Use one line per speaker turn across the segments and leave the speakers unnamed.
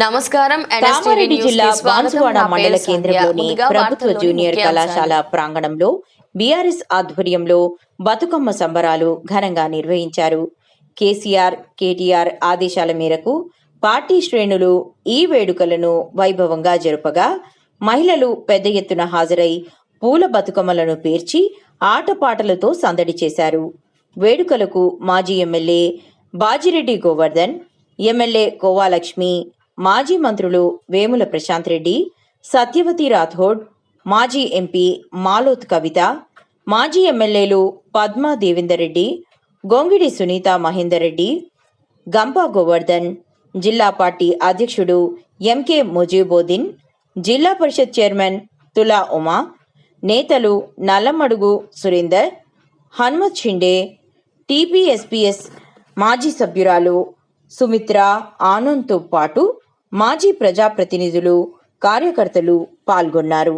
నమస్కారం
కామారెడ్డి జిల్లా. బాన్సువాడ మండల. కేంద్రంలోని ప్రభుత్వ జూనియర్. కళాశాల ప్రాంగణంలో బీఆర్ఎస్ ఆధ్వర్యంలో బతుకమ్మ సంబరాలు ఘనంగా నిర్వహించారు కేసీఆర్ కేటీఆర్ ఆదేశాల మేరకు పార్టీ శ్రేణులు ఈ వేడుకలను వైభవంగా జరుపగా మహిళలు పెద్ద ఎత్తున హాజరై పూల బతుకమ్మలను పేర్చి ఆటపాటలతో సందడి చేశారు వేడుకలకు మాజీ ఎమ్మెల్యే బాజిరెడ్డి గోవర్ధన్ ఎమ్మెల్యే కోవాలక్ష్మి మాజీ మంత్రులు వేముల ప్రశాంత్ రెడ్డి సత్యవతి రాథోడ్ మాజీ ఎంపీ మాలోత్ కవిత మాజీ ఎమ్మెల్యేలు పద్మా దేవేందర్ రెడ్డి గొంగిడి సునీత మహేందర్ రెడ్డి గంపా గోవర్ధన్ జిల్లా పార్టీ అధ్యక్షుడు ఎంకే ముజీబోదిన్ జిల్లా పరిషత్ చైర్మన్ తులా ఉమా నేతలు నల్లమడుగు సురేందర్ హనుమత్ షిండే టీపీఎస్పీఎస్ మాజీ సభ్యురాలు సుమిత్ర ఆనంద్తో పాటు మాజీ ప్రజాప్రతినిధులు కార్యకర్తలు పాల్గొన్నారు.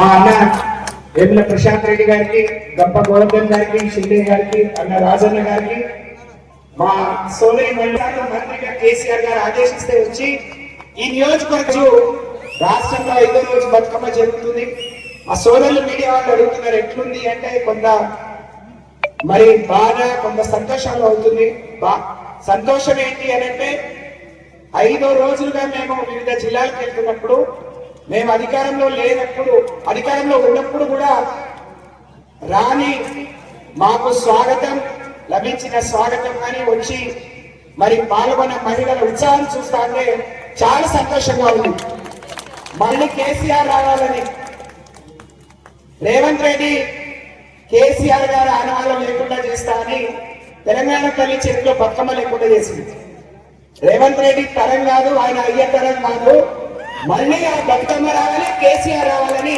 మా అన్న వేముల ప్రశాంత్ రెడ్డి గారికి గంప గోవర్ధన్ గారికి షిండే గారికి అన్న రాజన్న గారికి మా సోదరి మండలి మంత్రిగా కేసీఆర్ గారు ఆదేశిస్తే వచ్చి ఈ నియోజకవర్గం రాష్ట్రంలో ఐదో రోజు బతుకమ్మ జరుగుతుంది. మా సోదరులు మీడియా వాళ్ళు అడుగుతున్నారు ఎట్లుంది అంటే కొంత మరి బాధ కొంత సంతోషంగా అవుతుంది బా సంతోషం ఏంటి అని అంటే ఐదో రోజులుగా మేము వివిధ జిల్లాలకు వెళ్తున్నప్పుడు మేము అధికారంలో లేనప్పుడు అధికారంలో ఉన్నప్పుడు కూడా రాని మాకు స్వాగతం లభించిన స్వాగతం అని వచ్చి మరి పాల్గొన్న మహిళల ఉత్సాహం చూస్తానే చాలా సంతోషంగా ఉంది. మళ్ళీ కేసీఆర్ రావాలని. రేవంత్ రెడ్డి కేసీఆర్ గారు ఆనవాళ్ళం లేకుండా చేస్తా అని తెలంగాణ తల్లి చేతిలో బతుకమ్మ లేకుండా చేసింది. రేవంత్ రెడ్డి తరం కాదు ఆయన అయ్య తరం కాదు. మళ్ళీ ఆ బతుకమ్మ రావాలి కేసీఆర్ రావాలని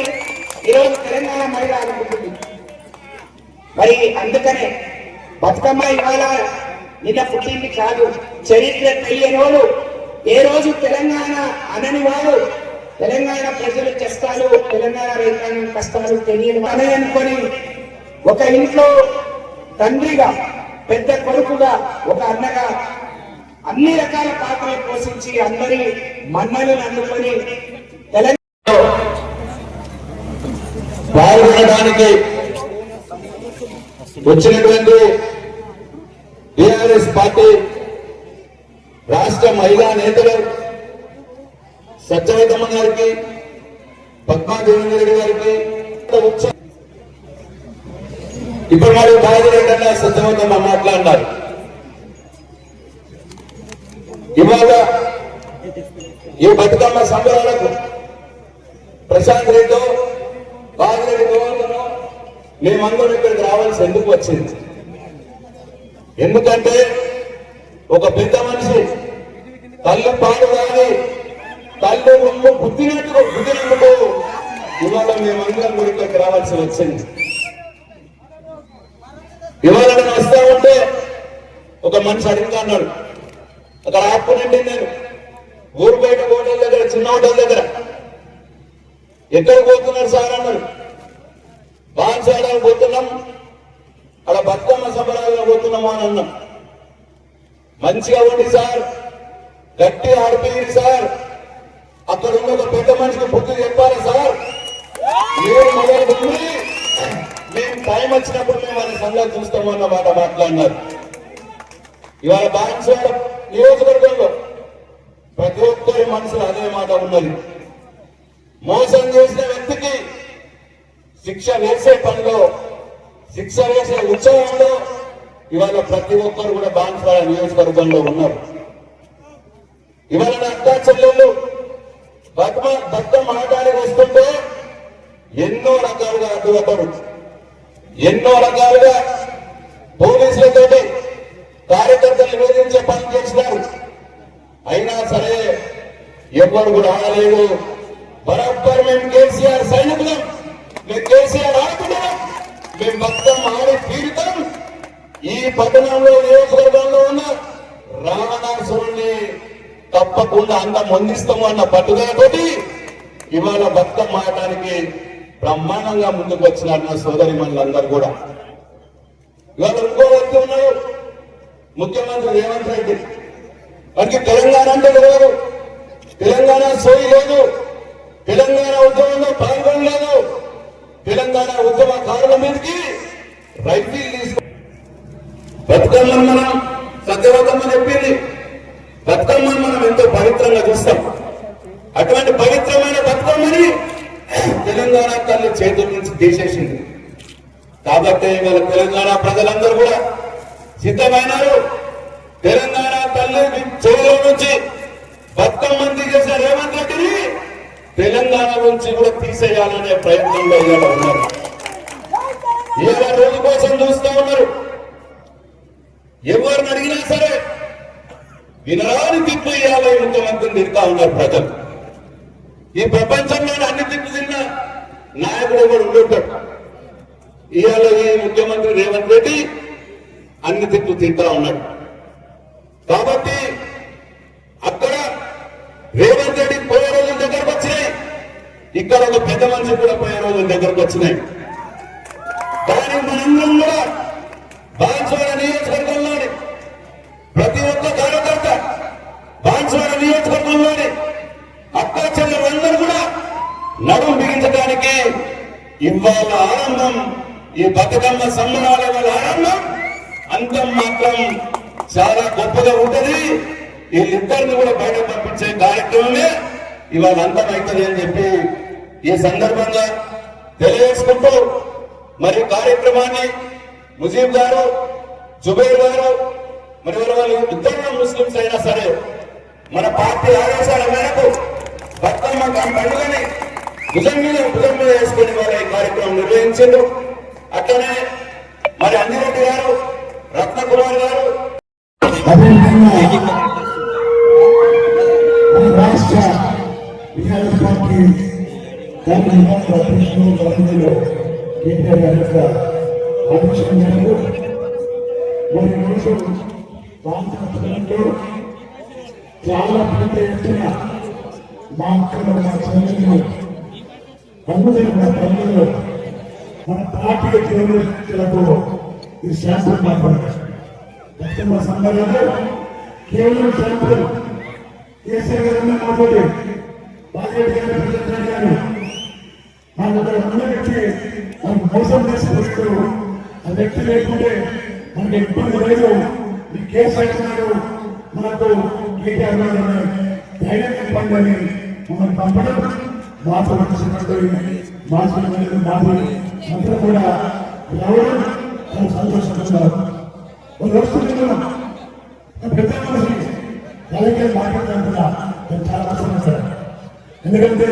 ఈరోజు తెలంగాణ మహిళ అనుకుంటుంది. మరి అందుకనే బతుకమ్మ ఇవాళ నిన్న పుట్టింది కాదు చరిత్ర తెలియని వాళ్ళు ఏ రోజు తెలంగాణ అనని వారు తెలంగాణ ప్రజలు కష్టాలు తెలంగాణ రైతాంగం కష్టాలు తెలియని అని అనుకొని ఒక ఇంట్లో తండ్రిగా పెద్ద కొడుకుగా ఒక అన్నగా అన్ని రకాల పాత్రలు పోషించి అందరి మన్నలను అందుకొని తెలంగాణ
పాల్గొనడానికి వచ్చినటువంటి టిఆర్ఎస్ పార్టీ రాష్ట్ర మహిళా నేతలు సత్యవతమ్మ గారికి పద్మా దేవేంద్ర గారికి ఇప్పుడు మరి బాధ్యత సత్యవతమ్మ మాట్లాడినారు. ఇవాళ ఈ బతుకమ్మ సంబరాలకు ప్రశాంత్ రెడ్డి బాగిరెడ్డి గోవర్ధను మేమందరం ఇక్కడికి రావాల్సి ఎందుకు వచ్చింది? ఎందుకంటే ఒక పెద్ద మనిషి తల్లి పాడు కానీ తల్లి రొమ్ము బుద్ధినట్టుగా బుద్ధినందుకు ఇవాళ మేమందరం కూడా ఇక్కడికి రావాల్సి వచ్చింది. ఇవాళ నేను వస్తా ఉంటే ఒక మనిషి అడుగుతా అన్నాడు అక్కడ ఆపుకునండి నేను. ఊరు బయట హోటల్ దగ్గర చిన్న హోటల్ దగ్గర. ఎక్కడ పోతున్నారు సార్ అన్నారు. బాన్సాలకు పోతున్నాం. అక్కడ బతుకమ్మ సంబరాలుగా పోతున్నాము అని అన్నాం. మంచిగా ఉండి సార్. గట్టి ఆడిపోయింది సార్. అక్కడ ఉన్న ఒక పెద్ద మనిషికి బుద్ధి చెప్పాలి సార్. మీరు మేము టైం వచ్చినప్పుడు మేము వారి సంగతి చూస్తాము మాట మాట్లాడినారు. ఇవాళ బాన్సాడ నియోజకవర్గంలో ప్రతి ఒక్కరి మనసులో అదే మాట ఉన్నది. మోసం చేసిన వ్యక్తికి శిక్ష వేసే పనిలో శిక్ష వేసే ఉత్సవంలో ఇవాళ ప్రతి ఒక్కరు కూడా బాన్స్వాడ నియోజకవర్గంలో ఉన్నారు. ఇవాళ నా అక్కా చెల్లెళ్ళు బతుమ బతుకమ్మ ఆటానికి వస్తుంటే ఎన్నో రకాలుగా అడ్డుపడ్డారు. ఎన్నో రకాలుగా పోలీసులతోటి కార్యకర్తలు వేధించే పని చేసినారు అయినా సరే ఎవరు కూడా ఆడలేదు బరాబర్ మేము కేసీఆర్ సైనికులం. మేము కేసీఆర్ ఆడుతున్నాం మేము భక్తం ఆడి తీరుతాం. ఈ పట్టణంలో నియోజకవర్గంలో ఉన్న రావణాసురుణ్ణి తప్పకుండా అందం అందిస్తాము అన్న పట్టుదలతోటి ఇవాళ భక్తం ఆడటానికి బ్రహ్మాండంగా ముందుకు వచ్చిన సోదరి మనులందరూ కూడా. ఇవాళ ఇంకో వ్యక్తి ఉన్నారు. ముఖ్యమంత్రి రేవంత్ రెడ్డి. మనకి తెలంగాణ అంటే తెలియదు తెలంగాణ సోయి లేదు. తెలంగాణ ఉద్యమంలో పాల్గొనలేదు. తెలంగాణ ఉద్యమ కారుల మీదకి రైతులు తీసుకు బతుకమ్మని మనం సత్యవతమ్మ చెప్పింది. బతుకమ్మను మనం ఎంతో పవిత్రంగా చూస్తాం. అటువంటి పవిత్రమైన బతుకమ్మని తెలంగాణ తల్లి చేతుల నుంచి తీసేసింది. కాబట్టి వాళ్ళ తెలంగాణ ప్రజలందరూ కూడా సిద్ధమైనారు. తెలంగాణ తల్లి చెవిలో నుంచి బతుకమ్మంది చేసిన రేవంత్ రెడ్డిని తెలంగాణ నుంచి కూడా తీసేయాలనే ప్రయత్నంలో ఇవాళ ఉన్నారు. ఇవాళ రోజు కోసం చూస్తూ ఉన్నారు. ఎవరిని అడిగినా సరే వినరాని తిప్పు ఇవ్వాలి ముఖ్యమంత్రిని తిరుగుతా ఉన్నారు ప్రజలు. ఈ ప్రపంచంలో అన్ని తిప్పు తిన్న నాయకుడు కూడా ఉండుంటాడు? ఇవాళ ఈ ముఖ్యమంత్రి రేవంత్ రెడ్డి అన్ని తిట్లు తింటా ఉన్నాడు. కాబట్టి అక్కడ రేవంత్ రెడ్డి పోయే రోజుల దగ్గరకు వచ్చినాయి. ఇక్కడ ఒక పెద్ద మనిషి కూడా పోయే రోజుల దగ్గరకు వచ్చినాయి. కానీ మనందరం కూడా బాన్స్వాడ నియోజకవర్గంలోని ప్రతి ఒక్క కార్యకర్త బాన్స్వాడ నియోజకవర్గంలోని అక్క చెల్లెలందరూ కూడా నడుము బిగించడానికి ఇవాళ ఆనందం ఈ బతుకమ్మ సంబరాల వాళ్ళ ఆనందం అంతం మాత్రం చాలా గొప్పగా ఉంటది. వీళ్ళిద్దరిని కూడా బయట పంపించే కార్యక్రమమే ఇవాళ అంతం అవుతుంది అని చెప్పి ఈ సందర్భంగా తెలియజేసుకుంటూ మరి కార్యక్రమాన్ని ముజీబ్ గారు జుబైర్ గారు మరి వాళ్ళు ఇద్దరు ముస్లింస్ అయినా సరే మన పార్టీ ఆదేశాల మేరకు బతుకమ్మ పండుగని భుజం మీద భుజం మీద వేసుకుని వాళ్ళ ఈ కార్యక్రమం నిర్వహించారు అట్లనే మరి అంజిరెడ్డి గారు రత్నకుమార్ గారు
అదేవిధంగా మన రాష్ట్ర టీఆర్ఎస్ పార్టీ కార్యనిర్వాహక అధ్యక్షులు గవర్నర్లు కేటీఆర్ గారి యొక్క ఆదేశం మేరకు మరి రోజు రామకృష్ణంలో చాలా పెద్ద ఎత్తున మా అక్కలు మా చెల్లెలు అందరూ మా తల్లులు మన పార్టీ జర్నలిస్టులకు ఈ శాస్త్రం మాట్లాడారు బతుకమ్మ సంబరాలు కేవలం శాంపుల్ కేసీఆర్ గారు మాట్లాడి బాలరెడ్డి గారు ప్రెసిడెంట్ గారు. నాకు ఉన్న వ్యక్తి మనకు మోసం చేసి వస్తారు ఆ వ్యక్తి లేకుంటే మనకి ఇబ్బంది లేదు. ఈ కేసు అంటున్నాడు మనకు కేటీఆర్ గారు ధైర్యం ఇవ్వండి అని మమ్మల్ని పంపడం మాతో వచ్చినట్టు మాతో మాతో అందరూ కూడా ఎవరు రావడం చాలా సంతోషంగా వాళ్ళు వస్తున్నాం పెద్ద మనిషి అలాగే మాట్లాడుతున్నా నేను చాలా కష్టపడతాను ఎందుకంటే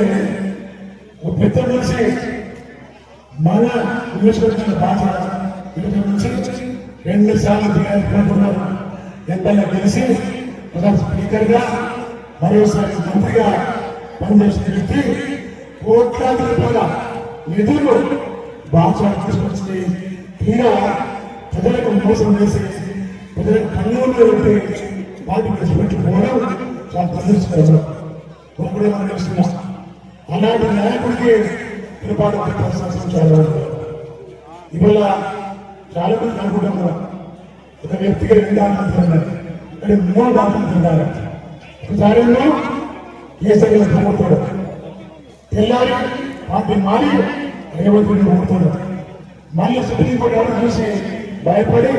ఒక పెద్ద మనిషి మన నియోజకవర్గం భాష ఇక్కడ నుంచి రెండు సార్లు దిగాలనుకుంటున్నారు ఎంతైనా తెలిసి ఒక స్పీకర్గా మరోసారి మంత్రిగా పనిచేసిన వ్యక్తి కోట్లాది రూపాయల నిధులు భాష తీసుకొచ్చింది తీరా ప్రజలకు మోసం చేసి ప్రజలకు కన్నులు పెట్టి వాటిని విడిచిపెట్టుకోవడం చాలా ప్రదర్శించడం ఒకడే మనం చేస్తున్నాం. అలాంటి నాయకుడికి కృపాడు చాలా ఉంది. ఇవాళ చాలా మంది అనుకుంటున్నారు ఒక వ్యక్తిగా విధానం ఇక్కడ మూడు బాగుంటున్నారు ఒకసారి కేసరి ప్రభుత్వం తెల్లారి పార్టీ మారి రేవంత్ రెడ్డి ఓడుతున్నాడు మళ్ళీ సుప్రీంకోర్టు ఎవరు చూసి భయపడి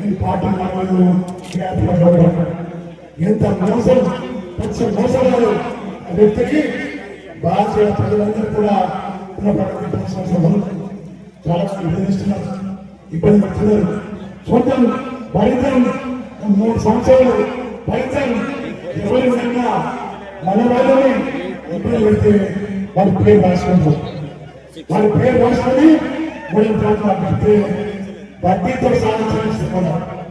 ఈ పార్టీ మారలేదు ఎంత మోసం పచ్చి మోసగాడు వ్యక్తికి భారతీయ ప్రజలందరూ కూడా పునఃప్రారంభించాల్సిన చాలా ఇబ్బంది పడుతున్నారు. చూద్దాం భరిద్దాం మూడు సంవత్సరాలు భరిద్దాం ఎవరి విధంగా మన వాళ్ళని ఇబ్బంది పెడితే వాళ్ళ పేరు రాసుకుంటారు. వారి పేరు రాసుకొని మూడు ప్రాంతాలు పెడితే వడ్డీతో సాధించాల్సి కూడా